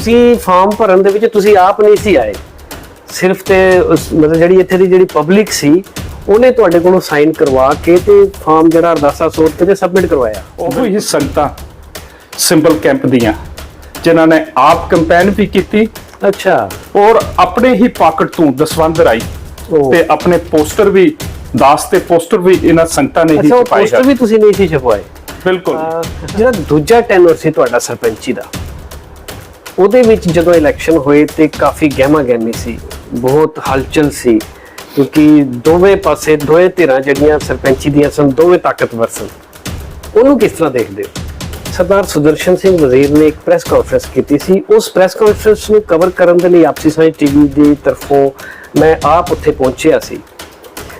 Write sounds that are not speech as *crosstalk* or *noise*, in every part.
ਤੁਸੀਂ ਫਾਰਮ ਭਰਨ ਦੇ ਵਿੱਚ ਤੁਸੀਂ ਆਪ ਨਹੀਂ ਸੀ ਆਏ। ਸਿਰਫ ਤੇ ਮਤਲਬ ਜਿਹੜੀ ਇੱਥੇ ਦੀ ਜਿਹੜੀ ਪਬਲਿਕ ਸੀ ਉਹਨੇ ਤੁਹਾਡੇ ਕੋਲੋਂ ਸਾਈਨ ਕਰਵਾ ਕੇ ਤੇ ਫਾਰਮ ਜਿਹੜਾ ਅਰਦਾਸਾ ਸੋਧ ਕੇ ਤੇ ਸਬਮਿਟ ਕਰਵਾਇਆ। ਉਹ ਹੀ ਸੰਗਤਾਂ ਸਿੰਬਲ ਕੈਂਪ ਦੀਆਂ ਜਿਨ੍ਹਾਂ ਨੇ ਆਪ ਕੰਪੇਨ ਵੀ ਕੀਤੀ ਅੱਛਾ। ਔਰ ਆਪਣੇ ਹੀ ਪਾਕਟ ਤੋਂ ਦਸਵੰਧ ਰਾਈ। ਤੇ ਆਪਣੇ ਪੋਸਟਰ ਵੀ ਦਾਸ ਤੇ ਪੋਸਟਰ ਵੀ ਇਹਨਾਂ ਸੰਗਤਾਂ ਨੇ ਹੀ ਅੱਛਾ ਛਪਾਏ ਪੋਸਟਰ ਵੀ ਤੁਸੀਂ ਨਹੀਂ ਸੀ ਛਪਵਾਏ। ਬਿਲਕੁਲ। ਜਿਹੜਾ ਦੂਜਾ ਟੈਨਰ ਸੀ ਤੁਹਾਡਾ ਸਰਪੰਚੀ ਦਾ ਉਹਦੇ ਵਿੱਚ ਜਦੋਂ ਇਲੈਕਸ਼ਨ ਹੋਏ ਤੇ ਕਾਫੀ ਗਹਿਮਾ ਗਹਿਮੀ ਸੀ, ਬਹੁਤ ਹਲਚਲ ਸੀ, ਕਿਉਂਕਿ ਦੋਵੇਂ ਪਾਸੇ, ਦੋਵੇਂ ਧਿਰਾਂ ਜਿਹੜੀਆਂ ਸਰਪੰਚੀ ਦੀਆਂ ਸਨ, ਦੋਵੇਂ ਤਾਕਤਵਰ ਸਨ। ਉਹਨੂੰ ਕਿਸ ਤਰ੍ਹਾਂ ਦੇਖਦੇ ਹੋ? ਸਰਦਾਰ ਸੁਦਰਸ਼ਨ ਸਿੰਘ ਵਜ਼ੀਰ ਨੇ ਇੱਕ ਪ੍ਰੈਸ ਕਾਨਫਰੰਸ ਕੀਤੀ ਸੀ। ਉਸ ਪ੍ਰੈਸ ਕਾਨਫਰੰਸ ਨੂੰ ਕਵਰ ਕਰਨ ਦੇ ਲਈ ਆਪਸੀ ਸਾਂਝ ਟੀਵੀ ਦੀ ਤਰਫੋਂ ਮੈਂ ਆਪ ਉੱਥੇ ਪਹੁੰਚਿਆ ਸੀ।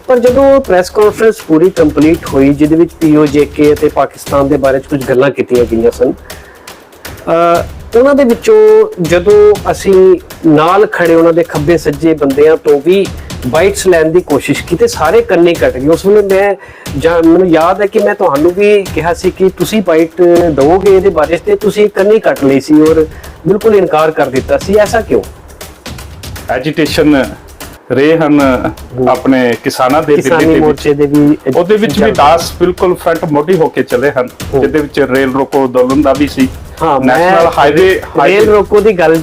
ਪਰ ਜਦੋਂ ਪ੍ਰੈਸ ਕਾਨਫਰੰਸ ਪੂਰੀ ਕੰਪਲੀਟ ਹੋਈ, ਜਿਹਦੇ ਵਿੱਚ ਪੀਓਜੇਕੇ ਅਤੇ ਪਾਕਿਸਤਾਨ ਦੇ ਬਾਰੇ 'ਚ ਕੁਝ ਗੱਲਾਂ ਕੀਤੀਆਂ ਗਈਆਂ ਸਨ ਉਹਨਾਂ ਦੇ ਵਿੱਚੋਂ ਜਦੋਂ ਅਸੀਂ ਨਾਲ ਖੜੇ ਉਹਨਾਂ ਦੇ ਖੱਬੇ ਸੱਜੇ ਬੰਦਿਆਂ ਤੋਂ ਵੀ ਬਾਈਟਸ ਲੈਣ ਦੀ ਕੋਸ਼ਿਸ਼ ਕੀਤੀ, ਸਾਰੇ ਕੰਨੇ ਕੱਟ ਗਏ। ਉਸ ਵੇਲੇ ਮੈਂ ਜਾਂ ਮੈਨੂੰ ਯਾਦ ਹੈ ਕਿ ਮੈਂ ਤੁਹਾਨੂੰ ਵੀ ਕਿਹਾ ਸੀ ਕਿ ਤੁਸੀਂ ਬਾਈਟ ਦਿਓਗੇ ਇਹਦੇ ਬਾਰੇ, ਤੇ ਤੁਸੀਂ ਕੰਨੇ ਕੱਟ ਲਈ ਸੀ ਔਰ ਬਿਲਕੁਲ ਇਨਕਾਰ ਕਰ ਦਿੱਤਾ ਸੀ। ਐਸਾ ਕਿਉਂ? ਐਜੀਟੇਸ਼ਨ ਰਹੇ ਹਨ ਆਪਣੇ ਕਿਸਾਨਾਂ ਦੇ ਦਿੱਲੀ ਦੇ ਵਿੱਚ। ਉਹਦੇ ਵਿੱਚ ਵੀ ਦਾਸ ਬਿਲਕੁਲ ਫਰੰਟ ਮੋਢੀ ਹੋ ਕੇ ਚੱਲੇ ਹਨ ਜਿਹਦੇ ਵਿੱਚ ਰੇਲ ਰੋਕੋ ਅੰਦੋਲਨ ਦਾ ਵੀ ਸੀ। ਹਾਂ ਨੈਸ਼ਨਲ ਹਾਈਵੇ ਰੇਲ ਰੋਕੋ ਦੀ ਗੱਲ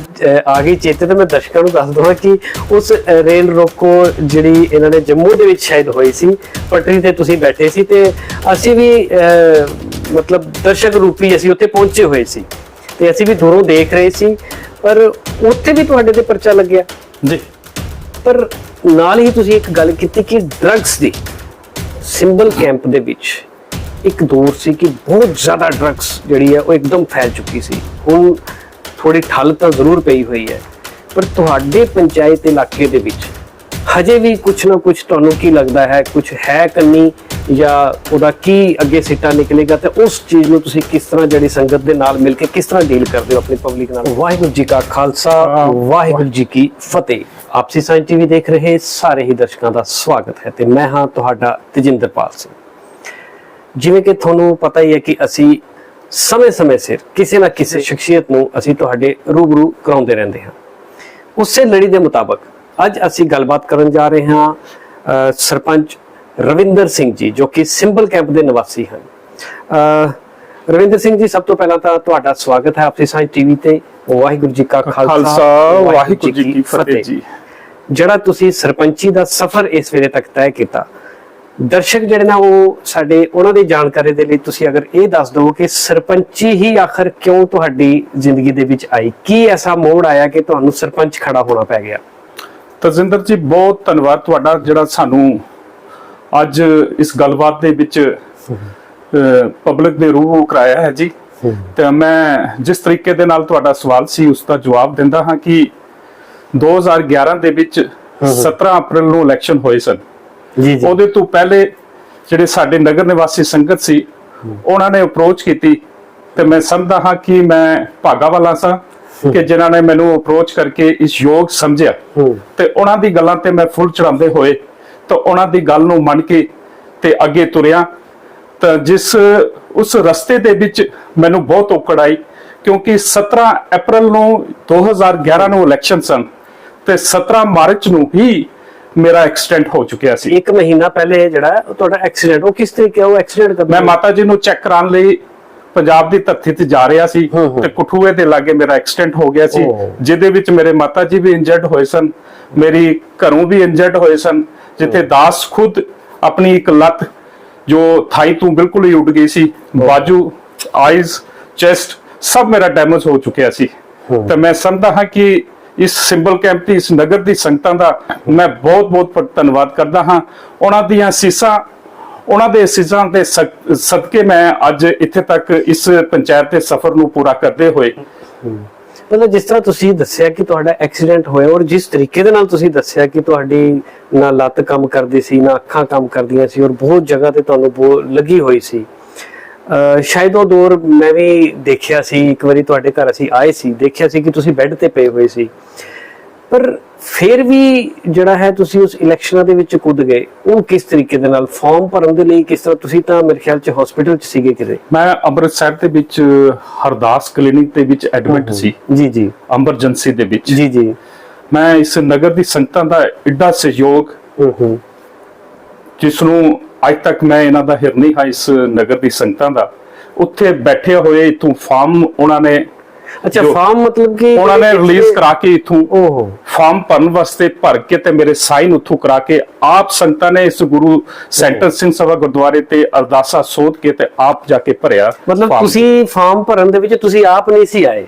ਆ ਗਈ ਚੇਤੇ ਤੇ ਮੈਂ ਦਰਸ਼ਕਾਂ ਨੂੰ ਦੱਸ ਦਵਾਂ ਕਿ ਉਸ ਰੇਲ ਰੋਕੋ ਜਿਹੜੀ ਇਹਨਾਂ ਨੇ ਜੰਮੂ ਦੇ ਵਿੱਚ ਸ਼ਾਇਦ ਹੋਈ ਸੀ ਪਟਰੀ ਤੇ ਤੁਸੀਂ ਬੈਠੇ ਸੀ ਤੇ ਅਸੀਂ ਵੀ ਮਤਲਬ ਦਰਸ਼ਕ ਰੂਪੀ ਅਸੀਂ ਉੱਥੇ ਪਹੁੰਚੇ ਹੋਏ ਸੀ ਤੇ ਅਸੀਂ ਵੀ ਦੂਰੋਂ ਦੇਖ ਰਹੇ ਸੀ ਪਰ ਉੱਥੇ ਵੀ ਤੁਹਾਡੇ ਤੇ ਪਰਚਾ ਲੱਗਿਆ? ਜੀ। ਪਰ ਨਾਲ ਹੀ ਤੁਸੀਂ ਇੱਕ ਗੱਲ ਕੀਤੀ ਕਿ ਡਰੱਗਸ ਦੀ ਸਿੰਬਲ ਕੈਂਪ ਦੇ ਵਿੱਚ ਇੱਕ ਦੌਰ ਸੀ ਕਿ ਬਹੁਤ ਜ਼ਿਆਦਾ ਡਰੱਗਸ ਜਿਹੜੀ ਹੈ ਉਹ ਇੱਕਦਮ ਫੈਲ ਚੁੱਕੀ ਸੀ। ਹੁਣ ਥੋੜੀ ਠੱਲ ਤਾਂ ਜ਼ਰੂਰ ਪਈ ਹੋਈ ਹੈ, ਪਰ ਤੁਹਾਡੇ ਪੰਚਾਇਤ ਇਲਾਕੇ ਦੇ ਵਿੱਚ ਹਜੇ ਵੀ ਕੁਝ ਨਾ ਕੁਝ ਤੁਹਾਨੂੰ ਕੀ ਲੱਗਦਾ ਹੈ ਕੁਝ ਹੈ ਕੰਨੀ ਜਾਂ ਉਹਦਾ ਕੀ ਅੱਗੇ ਸਿੱਟਾ ਨਿਕਲੇਗਾ ਤੇ ਉਸ ਚੀਜ਼ ਨੂੰ ਤੁਸੀਂ ਕਿਸ ਤਰ੍ਹਾਂ ਜਿਹੜੀ ਸੰਗਤ ਦੇ ਨਾਲ ਮਿਲ ਕੇ ਕਿਸ ਤਰ੍ਹਾਂ ਡੀਲ ਕਰਦੇ ਹੋ ਆਪਣੀ ਪਬਲਿਕ ਨਾਲ? ਵਾਹਿਗੁਰੂ ਜੀ ਕਾ ਖਾਲਸਾ ਵਾਹਿਗੁਰੂ ਜੀ ਕੀ ਫਤਿਹ। ਆਪਸੀ ਸਾਇੰਸ ਟੀਵੀ ਦੇਖ ਰਹੇ ਸਾਰੇ ਹੀ ਦਰਸ਼ਕਾਂ ਦਾ ਸਵਾਗਤ ਹੈ ਤੇ ਮੈਂ ਹਾਂ ਤੁਹਾਡਾ ਤੇਜਿੰਦਰਪਾਲ ਸਿੰਘ। ਜਿਵੇਂ ਕਿ ਤੁਹਾਨੂੰ ਪਤਾ ਹੀ ਹੈ ਕਿ ਅਸੀਂ ਸਮੇਂ-ਸਮੇਂ ਸਿਰ ਕਿਸੇ ਨਾ ਕਿਸੇ ਸ਼ਖਸੀਅਤ ਨੂੰ ਅਸੀਂ ਤੁਹਾਡੇ ਰੂਬਰੂ ਕਰਾਉਂਦੇ ਰਹਿੰਦੇ ਹਾਂ। ਉਸੇ ਲੜੀ ਦੇ ਮੁਤਾਬਕ ਅੱਜ ਅਸੀਂ ਗੱਲਬਾਤ ਕਰਨ ਜਾ ਰਹੇ ਹਾਂ ਸਰਪੰਚ ਰਵਿੰਦਰ ਸਿੰਘ ਜੀ ਜੋ ਕਿ ਸਿੰਬਲ ਕੈਂਪ ਦੇ ਨਿਵਾਸੀ ਹਨ। ਅ, ਰਵਿੰਦਰ ਸਿੰਘ ਜੀ ਸਭ ਤੋਂ ਪਹਿਲਾਂ ਤਾਂ ਤੁਹਾਡਾ ਸਵਾਗਤ ਹੈ ਆਪਸੀ ਸਾਇੰਸ ਟੀਵੀ ਤੇ। ਵਾਹਿਗੁਰੂ ਜੀ ਕਾ ਖਾਲਸਾ ਖਾਲਸਾ ਵਾਹਿਗੁਰੂ ਜੀ ਕੀ ਫਤਿਹ। ਜੀ। ਜਿਹੜਾ ਤੁਸੀਂ ਸਰਪੰਚੀ ਦਾ ਸਫ਼ਰ ਇਸ ਵੇਲੇ ਤੱਕ ਤੈਅ ਕੀਤਾ ਦਰਸ਼ਕ ਜਿਹੜੇ ਨਾ ਉਹ ਸਾਡੇ ਉਹਨਾਂ ਦੀ ਜਾਣਕਾਰੀ ਦੇ ਲਈ ਤੁਸੀਂ ਅਗਰ ਇਹ ਦੱਸ ਦਿਓ ਕਿ ਸਰਪੰਚੀ ਹੀ ਆਖਰ ਕਿਉਂ ਤੁਹਾਡੀ ਜ਼ਿੰਦਗੀ ਦੇ ਵਿੱਚ ਆਈ? ਕੀ ਐਸਾ ਮੋੜ ਆਇਆ ਕਿ ਤੁਹਾਨੂੰ ਸਰਪੰਚ ਖੜਾ ਹੋਣਾ ਪੈ ਗਿਆ? ਤਜਿੰਦਰ ਜੀ ਬਹੁਤ ਧੰਨਵਾਦ। ਤੁਹਾਡਾ ਜਿਹੜਾ ਸਾਨੂੰ ਅੱਜ ਇਸ ਗੱਲਬਾਤ ਦੇ ਵਿੱਚ ਪਬਲਿਕ ਦੇ ਰੂਬਰੂ ਕਰਾਇਆ ਹੈ ਜੀ। ਤੇ ਮੈਂ ਜਿਸ ਤਰੀਕੇ ਦੇ ਨਾਲ ਤੁਹਾਡਾ ਸਵਾਲ ਸੀ ਉਸ ਦਾ ਜਵਾਬ ਦਿੰਦਾ ਹਾਂ ਕਿ 2011 ਦੇ ਵਿੱਚ 17 ਅਪ੍ਰੈਲ ਨੂੰ ਇਲੈਕਸ਼ਨ ਹੋਏ ਸਨ। ਜੀ ਜੀ। ਉਹਦੇ ਤੋਂ ਪਹਿਲੇ ਜਿਹੜੇ ਸਾਡੇ ਨਗਰ ਨਿਵਾਸੀ ਸੰਗਤ ਸੀ ਉਹਨਾਂ ਨੇ ਅਪਰੋਚ ਕੀਤੀ। ਤੇ ਮੈਂ ਸਮਝਦਾ ਹਾਂ ਕਿ ਮੈਂ ਭਾਗਾ ਵਾਲਾ ਸਾਂ ਕਿ ਜਿਨ੍ਹਾਂ ਨੇ ਮੈਨੂੰ ਅਪਰੋਚ ਕਰਕੇ ਇਸ ਯੋਗ ਸਮਝਿਆ। ਤੇ ਉਹਨਾਂ ਦੀ ਗੱਲਾਂ ਤੇ ਮੈਂ ਫੁੱਲ ਚੜਾਉਂਦੇ ਹੋਏ ਤਾਂ ਉਹਨਾਂ ਦੀ ਗੱਲ ਨੂੰ ਮੰਨ ਕੇ ਤੇ ਅੱਗੇ ਤੁਰਿਆ। ਤਾਂ ਜਿਸ ਉਸ ਰਸਤੇ ਦੇ ਵਿੱਚ ਮੈਨੂੰ ਬਹੁਤ ਔਕੜ ਆਈ ਕਿਉਂਕਿ 17 ਅਪ੍ਰੈਲ ਨੂੰ 2011 ਨੂੰ ਇਲੈਕਸ਼ਨ ਸਨ ਤੇ 17 ਮਾਰਚ ਨੂੰ ਹੀ ਮੇਰਾ ਐਕਸੀਡੈਂਟ ਹੋ ਚੁੱਕਿਆ ਸੀ। ਇੱਕ ਮਹੀਨਾ ਪਹਿਲੇ ਜਿਹੜਾ ਤੁਹਾਡਾ ਐਕਸੀਡੈਂਟ ਉਹ ਕਿਸ ਤਰੀਕੇ ਉਹ ਐਕਸੀਡੈਂਟ ਮੈਂ ਮਾਤਾ ਜੀ ਨੂੰ ਚੈੱਕ ਕਰਾਉਣ ਲਈ ਪੰਜਾਬ ਦੀ ਧਰਤੀ ਤੇ ਜਾ ਰਿਹਾ ਸੀ। ਤੇ ਕਠੂਏ ਦੇ ਲਾਗੇ ਮੇਰਾ ਐਕਸੀਡੈਂਟ ਹੋ ਗਿਆ ਸੀ। ਜਿਹਦੇ ਵਿੱਚ ਮੇਰੇ ਮਾਤਾ ਜੀ ਵੀ ਇੰਜਰਡ ਹੋਏ ਸਨ ਮੇਰੀ ਘਰੋਂ ਵੀ ਇੰਜਰਡ ਹੋਏ ਸਨ ਜਿੱਥੇ ਦਾਸ ਖੁਦ ਆਪਣੀ ਇੱਕ ਲੱਤ ਜੋ ਥਾਈ ਤੋਂ ਬਿਲਕੁਲ ਹੀ ਉੱਡ ਗਈ ਸੀ ਬਾਜੂ ਆਈਜ਼ ਚੈਸਟ ਸਭ ਮੇਰਾ ਡੈਮੇਜ ਹੋ ਚੁੱਕਿਆ ਸੀ। ਤੇ ਮੈਂ ਸਮਝਦਾ ਹਾਂ ਕਿ ਇਸ ਸਿੰਬਲ ਕੈਂਪ ਦੀ ਇਸ ਨਗਰ ਦੀ ਸੰਗਤਾਂ ਦਾ ਮੈਂ ਬਹੁਤ ਬਹੁਤ ਧੰਨਵਾਦ ਕਰਦਾ ਹਾਂ। ਉਹਨਾਂ ਦੀਆਂ ਸੀਸਾਂ ਉਹਨਾਂ ਦੇ ਸਿਜ਼ਾਂ ਦੇ ਸਦਕੇ ਮੈਂ ਅੱਜ ਇੱਥੇ ਤੱਕ ਇਸ ਪੰਚਾਇਤ ਦੇ ਸਫ਼ਰ ਨੂੰ ਪੂਰਾ ਕਰਦੇ ਹੋਏ ਮਤਲਬ ਜਿਸ ਤਰ੍ਹਾਂ ਤੁਸੀਂ ਦੱਸਿਆ ਕਿ ਤੁਹਾਡਾ ਐਕਸੀਡੈਂਟ ਹੋਇਆ ਔਰ ਜਿਸ ਤਰੀਕੇ ਦੇ ਨਾਲ ਤੁਸੀਂ ਦੱਸਿਆ ਕਿ ਤੁਹਾਡੀ ਨਾ ਲੱਤ ਕੰਮ ਕਰਦੀ ਸੀ, ਨਾ ਅੱਖਾਂ ਕੰਮ ਕਰਦੀਆਂ ਸੀ ਔਰ ਬਹੁਤ ਜਗ੍ਹਾ ਤੇ ਤੁਹਾਨੂੰ ਲੱਗੀ ਹੋਈ ਸੀ। ਅਹ ਸ਼ਾਇਦ ਉਹ ਦੌਰ ਮੈਂ ਵੀ ਦੇਖਿਆ ਸੀ, ਇੱਕ ਵਾਰੀ ਤੁਹਾਡੇ ਘਰ ਅਸੀਂ ਆਏ ਸੀ, ਦੇਖਿਆ ਸੀ ਕਿ ਤੁਸੀਂ ਬੈੱਡ ਤੇ ਪਏ ਹੋਏ ਸੀ। ਪਰ ਫਿਰ ਵੀ ਜਿਹੜਾ ਹੈ ਤੁਸੀਂ ਉਸ ਇਲੈਕਸ਼ਨਾਂ ਦੇ ਵਿੱਚ ਕੁੱਦ ਗਏ ਉਹ ਕਿਸ ਤਰੀਕੇ ਦੇ ਨਾਲ? ਫਾਰਮ ਭਰਨ ਦੇ ਲਈ ਕਿਸ ਤਰ੍ਹਾਂ? ਤੁਸੀਂ ਤਾਂ ਮੇਰੇ ਖਿਆਲ 'ਚ ਹਸਪੀਟਲ 'ਚ ਸੀਗੇ ਕਿਤੇ। ਮੈਂ ਅੰਮ੍ਰਿਤਸਰ ਦੇ ਵਿੱਚ ਹਰਦਾਸ ਕਲੀਨਿਕ ਦੇ ਵਿੱਚ ਐਡਮਿਟ ਸੀ। ਜੀ ਜੀ। ਐਮਰਜੈਂਸੀ ਦੇ ਵਿੱਚ। ਜੀ ਜੀ। ਮੈਂ ਇਸ ਨਗਰ ਦੀ ਸੰਗਤਾਂ ਦਾ ਐਡਾ ਸਹਿਯੋਗ ਹੂੰ ਜਿਸ ਨੂੰ ਅੱਜ ਤੱਕ ਮੈਂ ਇਹਨਾਂ ਦਾ ਹਿਰਨੀ ਹਾਂ ਇਸ ਨਗਰ ਦੀ ਸੰਗਤਾਂ ਦਾ ਉੱਥੇ ਬੈਠੇ ਹੋਏ ਇਥੋਂ ਫਾਰਮ ਉਹਨਾਂ ਨੇ ਅੱਛਾ ਫਾਰਮ ਮਤਲਬ ਕਿ ਉਹਨਾਂ ਨੇ ਰਿਲੀਜ਼ ਕਰਾ ਕੇ ਇਥੋਂ ਓਹੋ। ਫਾਰਮ ਭਰਨ ਵਾਸਤੇ ਭਰ ਕੇ ਤੇ ਮੇਰੇ ਸਾਈਨ ਉੱਥੋਂ ਕਰਾ ਕੇ ਆਪ ਸੰਗਤਾਂ ਨੇ ਇਸ ਗੁਰੂ ਸੈਂਟਰ ਸਿੰਘ ਸਭਾ ਗੁਰਦੁਆਰੇ ਤੇ ਅਰਦਾਸਾ ਸੋਧ ਕੇ ਤੇ ਆਪ ਜਾ ਕੇ ਭਰਿਆ ਮਤਲਬ। ਤੁਸੀਂ ਫਾਰਮ ਭਰਨ ਦੇ ਵਿੱਚ ਤੁਸੀਂ ਆਪ ਨਹੀਂ ਸੀ ਆਏ।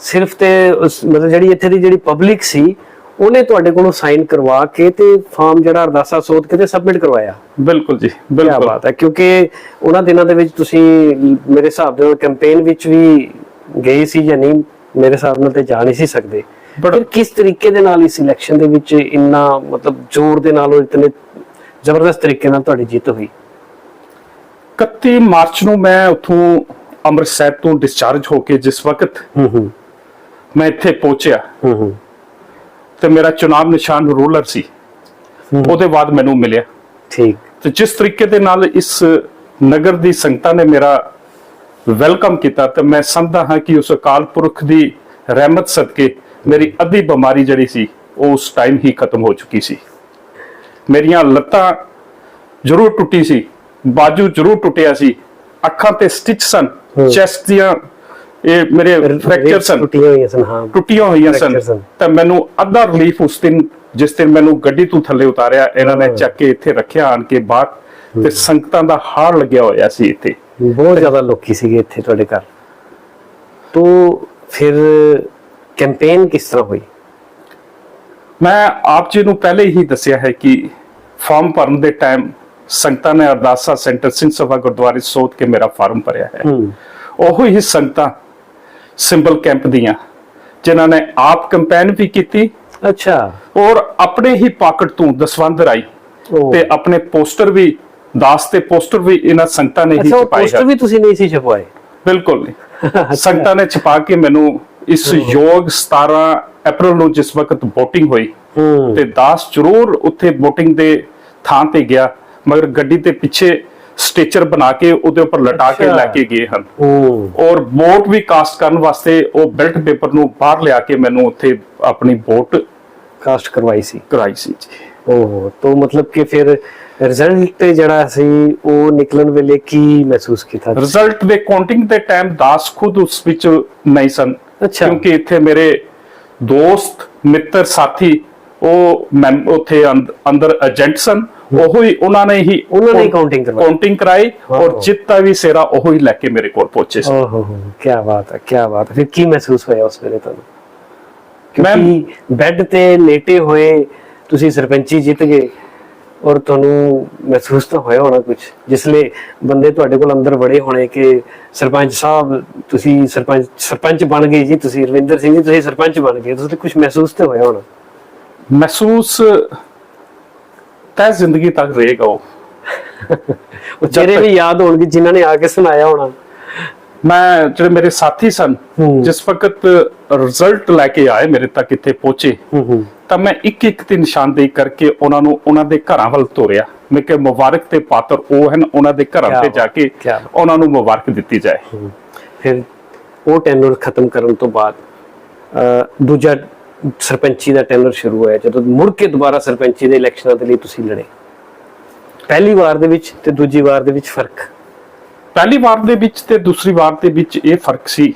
ਸਿਰਫ ਤੇ ਉਸ ਮਤਲਬ ਜਿਹੜੀ ਇੱਥੇ ਦੀ ਜਿਹੜੀ ਪਬਲਿਕ ਸੀ ਉਹਨੇ ਤੁਹਾਡੇ ਕੋਲੋਂ ਸਾਈਨ ਕਰਵਾ ਕੇ ਤੇ ਫਾਰਮ ਜਿਹੜਾ ਅਰਦਾਸਾ ਸੋਧ ਕੇ ਤੇ ਸਬਮਿਟ ਕਰਵਾਇਆ। ਬਿਲਕੁਲ ਜੀ ਕੀ ਬਿਲਕੁਲ ਬਾਤ ਹੈ ਕਿਉਂਕਿ ਉਹਨਾਂ ਦਿਨਾਂ ਦੇ ਵਿੱਚ ਤੁਸੀਂ ਮੇਰੇ ਹਿਸਾਬ ਦੇ ਨਾਲ ਕੈਂਪੇਨ ਵਿੱਚ ਵੀ ਗਏ ਸੀ ਜਾਂ ਨਹੀਂ ਮੇਰੇ ਹਿਸਾਬ ਨਾਲ ਤੇ ਜਾ ਨਹੀਂ ਸੀ ਸਕਦੇ। ਫਿਰ ਕਿਸ ਤਰੀਕੇ ਦੇ ਨਾਲ ਇਸ ਇਲੈਕਸ਼ਨ ਦੇ ਵਿੱਚ ਇੰਨਾ ਮਤਲਬ ਜ਼ੋਰ ਦੇ ਨਾਲ ਉਹ ਇਤਨੇ ਜ਼ਬਰਦਸਤ ਤਰੀਕੇ ਨਾਲ ਤੁਹਾਡੀ ਜਿੱਤ ਹੋਈ? 31 ਮਾਰਚ ਨੂੰ ਮੈਂ ਉੱਥੋਂ ਅੰਮ੍ਰਿਤਸਰ ਤੋਂ ਡਿਸਚਾਰਜ ਹੋ ਕੇ ਜਿਸ ਵਕਤ ਹੂੰ ਹੂੰ। ਮੈਂ ਇੱਥੇ ਪਹੁੰਚਿਆ ਹੂੰ ਹੂੰ। ਤੇ ਮੇਰਾ ਚੁਣਾਵ ਨਿਸ਼ਾਨ ਰੂਲਰ ਸੀ। ਉਹਦੇ ਬਾਅਦ ਮੈਨੂੰ ਮਿਲਿਆ। ਠੀਕ। ਤੇ ਜਿਸ ਤਰੀਕੇ ਦੇ ਨਾਲ ਇਸ ਨਗਰ ਦੀ ਸੰਗਤਾਂ ਨੇ ਮੇਰਾ ਵੈਲਕਮ ਕੀਤਾ ਤੇ ਮੈਂ ਸਮਝਦਾ ਹਾਂ ਕਿ ਉਸ ਅਕਾਲ ਪੁਰਖ ਦੀ ਰਹਿਮਤ ਸਦਕੇ ਮੇਰੀ ਅੱਧੀ ਬਿਮਾਰੀ ਜਿਹੜੀ ਸੀ ਉਹ ਉਸ ਟਾਈਮ ਹੀ ਖਤਮ ਹੋ ਚੁੱਕੀ ਸੀ ਮੇਰੀਆਂ ਲੱਤਾਂ ਜ਼ਰੂਰ ਟੁੱਟੀ ਸੀ ਬਾਜੂ ਜ਼ਰੂਰ ਟੁੱਟਿਆ ਸੀ ਅੱਖਾਂ ਤੇ ਸਟਿਚ ਸਨ। ਚੈਸਟ ਦੀਆਂ ਇਹ ਮੇਰੇ ਫ੍ਰੈਕਚਰ ਸਨ ਟੁੱਟੀਆਂ ਹੋਈਆਂ ਸਨ ਹਾਂ ਟੁੱਟੀਆਂ ਹੋਈਆਂ ਸਨ। ਤਾਂ ਮੈਨੂੰ ਅੱਧਾ ਰਿਲੀਫ ਉਸ ਦਿਨ ਜਿਸ ਦਿਨ ਮੈਨੂੰ ਗੱਡੀ ਤੋਂ ਥੱਲੇ ਉਤਾਰਿਆ ਇਹਨਾਂ ਨੇ। ਚੱਕ ਕੇ ਇੱਥੇ ਰੱਖਿਆ ਆਣ ਕੇ ਬਾਹਰ ਤੇ ਸੰਗਤਾਂ ਦਾ ਹਾਰ ਲੱਗਿਆ ਹੋਇਆ ਸੀ ਇੱਥੇ ਬਹੁਤ ਜ਼ਿਆਦਾ ਲੋਕੀ ਸੀਗੇ ਇੱਥੇ ਤੁਹਾਡੇ ਘਰ। ਤੋਂ ਫਿਰ ਕੈਂਪੇਨ ਕਿਸ ਤਰ੍ਹਾਂ ਹੋਈ? ਮੈਂ ਆਪ ਜੀ ਨੂੰ ਪਹਿਲੇ ਹੀ ਦੱਸਿਆ ਹੈ ਕਿ ਫਾਰਮ ਭਰਨ ਦੇ ਟਾਈਮ ਸੰਗਤਾਂ ਨੇ ਅਰਦਾਸਾ ਸੈਂਟਰ ਸਿੰਘ ਸਭਾ ਗੁਰਦੁਆਰੇ ਸੋਧ ਕੇ ਮੇਰਾ ਫਾਰਮ ਭਰਿਆ ਹੈ। ਉਹੋ ਹੀ ਸੰਗਤਾਂ ਸਿੰਬਲ ਕੈਂਪ ਦੀਆਂ ਜਿਨ੍ਹਾਂ ਨੇ ਆਪ ਕੰਪੇਨ ਵੀ ਕੀਤੀ ਅੱਛਾ। ਔਰ ਆਪਣੇ ਹੀ ਪਾਕਟ ਤੋਂ ਦਸਵੰਧ ਰਾਈ ਤੇ ਆਪਣੇ ਪੋਸਟਰ ਵੀ ਦਾਸ ਤੇ ਪੋਸਟਰ ਵੀ ਇਹਨਾਂ ਸੰਗਤਾਂ ਨੇ ਹੀ ਛਪਾਏ ਪੋਸਟਰ ਵੀ ਤੁਸੀਂ ਨਹੀਂ ਸੀ ਛਪਵਾਏ? ਬਿਲਕੁਲ ਨਹੀਂ। ਸੰਗਤਾਂ ਨੇ ਛਪਾ ਕੇ ਮੈਨੂੰ ਇਸ ਯੋਗ 17 ਅਪ੍ਰੈਲ ਨੂੰ ਜਿਸ ਵਕਤ VOTING ਹੋਈ ਤੇ ਦਾਸ ਜ਼ਰੂਰ ਉੱਥੇ VOTING ਦੇ ਥਾਂ ਤੇ ਗਿਆ ਮਗਰ ਗੱਡੀ ਤੇ ਪਿੱਛੇ ਸਟੇਚਰ ਬਣਾ ਕੇ ਉਹਦੇ ਉੱਪਰ ਲਟਾ ਕੇ। ਲੈ ਕੇ ਗਏ ਹਨ। ਔਰ ਵੋਟ ਵੀ ਕਾਸਟ ਕਰਨ ਵਾਸਤੇ ਉਹ ਬੈਲਟ ਪੇਪਰ ਨੂੰ ਬਾਹਰ ਲਿਆ ਕੇ ਮੈਨੂੰ ਉੱਥੇ ਆਪਣੀ ਵੋਟ ਕਾਸਟ ਕਰਵਾਈ ਸੀ। ਕਰਾਈ ਸੀ ਜੀ। ਓਹ ਤੋਂ ਮਤਲਬ ਕਿ ਫਿਰ ਰਿਜ਼ਲਟ ਜਿਹੜਾ ਸੀ ਉਹ ਨਿਕਲਣ ਵੇਲੇ ਕੀ ਮਹਿਸੂਸ ਕੀਤਾ? ਰਿਜ਼ਲਟ ਦੇ ਕਾਊਂਟਿੰਗ ਦੇ ਟਾਈਮ ਦਾਸ ਖੁਦ ਉਸ ਵਿੱਚ ਨਹੀਂ ਸਨ। ਕਿਉਂਕਿ ਇੱਥੇ ਮੇਰੇ ਦੋਸਤ ਮਿੱਤਰ ਸਾਥੀ ਉਹ ਮੈਂ ਉੱਥੇ ਅੰਦ- ਅੰਦਰ ਏਜੰਟ ਸਨ। ਉਹੋ ਹੀ ਉਹਨਾਂ ਨੇ ਹੀ ਉਹਨਾਂ ਨੇ counting ਕਰਵਾਈ। ਕਾਊਂਟਿੰਗ ਕਰਾਈ ਔਰ। ਜਿੱਤਾ ਵੀ ਸੇਰਾ ਉਹੋ ਹੀ ਲੈ ਕੇ ਮੇਰੇ ਕੋਲ ਪਹੁੰਚੇ ਸੀ। ਓਹ ਕੀ ਬਾਤ ਹੈ ਕੀ ਬਾਤ ਹੈ। ਫਿਰ ਕੀ ਮਹਿਸੂਸ ਹੋਇਆ ਉਸ ਵੇਲੇ ਤੁਹਾਨੂੰ? ਕਿਉਂਕਿ ਬੈੱਡ ਤੇ ਲੇਟੇ ਹੋਏ ਤੁਸੀਂ ਸਰਪੰਚੀ ਜਿੱਤ ਗਏ। ਔਰ ਤੁਹਾਨੂੰ ਮਹਿਸੂਸ ਤਾਂ ਹੋਇਆ ਹੋਣਾ ਕੁਝ ਜਿਸਲੇ ਬੰਦੇ ਤੁਹਾਡੇ ਕੋਲ ਅੰਦਰ ਵੜੇ ਹੋਣੇ ਕਿ ਸਰਪੰਚ ਸਾਹਿਬ ਤੁਸੀਂ ਸਰਪੰਚ ਸਰਪੰਚ ਬਣ ਗਏ ਜੀ ਤੁਸੀਂ ਰਵਿੰਦਰ ਸਿੰਘ ਜੀ ਤੁਸੀਂ ਸਰਪੰਚ ਬਣ ਗਏ ਤੁਸੀਂ ਕੁਝ ਮਹਿਸੂਸ ਤੇ ਹੋਇਆ ਹੋਣਾ? ਮਹਿਸੂਸ ਤੈ ਜ਼ਿੰਦਗੀ ਤੱਕ ਰਹੇਗਾ ਉਹ। *laughs* ਤੱਕ- ਵੀ ਯਾਦ ਹੋਣਗੇ ਜਿਨ੍ਹਾਂ ਨੇ ਆ ਕੇ ਸੁਣਾਇਆ ਹੋਣਾ। ਮੈਂ ਜਿਹੜੇ ਮੇਰੇ ਸਾਥੀ ਸਨ। ਜਿਸ ਵਕਤ ਰਿਜ਼ਲਟ ਲੈ ਕੇ ਆਏ ਮੇਰੇ ਤੱਕ ਇੱਥੇ ਪਹੁੰਚੇ ਤਾਂ ਮੈਂ ਇੱਕ ਇੱਕ ਤੇ ਨਿਸ਼ਾਨਦੇਹੀ ਕਰਕੇ ਉਹਨਾਂ ਨੂੰ ਉਹਨਾਂ ਦੇ ਘਰਾਂ ਵੱਲ ਤੋਰਿਆ। ਮੈਂ ਕਿ ਮੁਬਾਰਕ ਤੇ ਪਾਤਰ ਉਹ ਹਨ ਉਹਨਾਂ ਦੇ ਘਰਾਂ ਤੇ ਜਾ ਕੇ। ਉਹਨਾਂ ਨੂੰ ਮੁਬਾਰਕ ਦਿੱਤੀ ਜਾਏ। ਫਿਰ ਉਹ ਟੈਨਰ ਖਤਮ ਕਰਨ ਤੋਂ ਬਾਅਦ ਦੂਜਾ ਸਰਪੰਚੀ ਦਾ ਟੈਨਰ ਸ਼ੁਰੂ ਹੋਇਆ ਜਦੋਂ ਮੁੜ ਕੇ ਦੁਬਾਰਾ ਸਰਪੰਚੀ ਦੇ ਇਲੈਕਸ਼ਨਾਂ ਦੇ ਲਈ ਤੁਸੀਂ ਲੜੇ। ਪਹਿਲੀ ਵਾਰ ਦੇ ਵਿੱਚ ਤੇ ਦੂਜੀ ਵਾਰ ਦੇ ਵਿੱਚ ਫ਼ਰਕ। ਪਹਿਲੀ ਵਾਰ ਦੇ ਵਿੱਚ ਤੇ ਦੂਸਰੀ ਵਾਰ ਦੇ ਵਿੱਚ ਇਹ ਫ਼ਰਕ ਸੀ